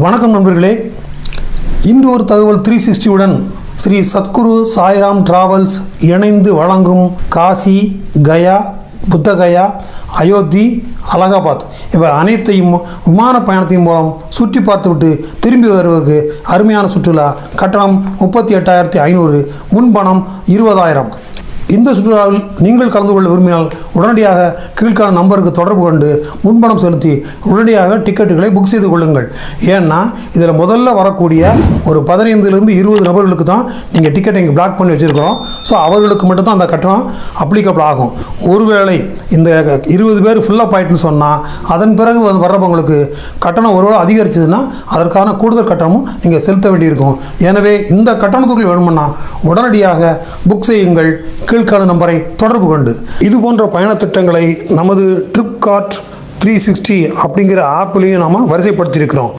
வணக்கம் நண்பர்களே. இன்று ஒரு தகவல் த்ரீ சிக்ஸ்டியுடன் ஸ்ரீ சத்குரு சாய்ராம் டிராவல்ஸ் இணைந்து வழங்கும் காசி கயா புத்தகயா அயோத்தி அலகாபாத் இவை அனைத்தையும் விமான பயணத்தின் மூலம் சுற்றி பார்த்துவிட்டு திரும்பி வருவதற்கு அருமையான சுற்றுலா. கட்டணம் முப்பத்தி எட்டாயிரத்தி ஐநூறு முன்பணம் இருபதாயிரம். இந்த சுற்றுலாவில் நீங்கள் கலந்து கொள்ள விரும்பினால் உடனடியாக கீழ்கான நம்பருக்கு தொடர்பு கொண்டு முன்பணம் செலுத்தி உடனடியாக டிக்கெட்டுகளை புக் செய்து கொள்ளுங்கள். ஏன்னா இதில் முதல்ல வரக்கூடிய ஒரு பதினைந்துலேருந்து இருபது நபர்களுக்கு தான் நீங்கள் டிக்கெட் இங்கே பிளாக் பண்ணி வச்சுருக்கிறோம். ஸோ அவர்களுக்கு மட்டும்தான் அந்த கட்டணம் அப்ளிகபிள் ஆகும். ஒருவேளை இந்த இருபது பேர் ஃபுல்லாக ஆயிட்டுன்னு சொன்னால் அதன் பிறகு வந்து வர்றவங்களுக்கு கட்டணம் ஒருவேளை அதிகரிச்சதுன்னா அதற்கான கூடுதல் கட்டணமும் நீங்கள் செலுத்த வேண்டியிருக்கும். எனவே இந்த கட்டணத்துக்கு வேணுமுன்னா உடனடியாக புக் செய்யுங்கள். கீழ் கீழ்காணும் நம்பரை தொடர்பு கொண்டு. இது போன்ற பயண திட்டங்களை நமது ட்ரிப் கார்ட் த்ரீ சிக்ஸ்டி அப்படிங்கிற ஆப்லேயும் நாம் வரிசைப்படுத்தியிருக்கிறோம்.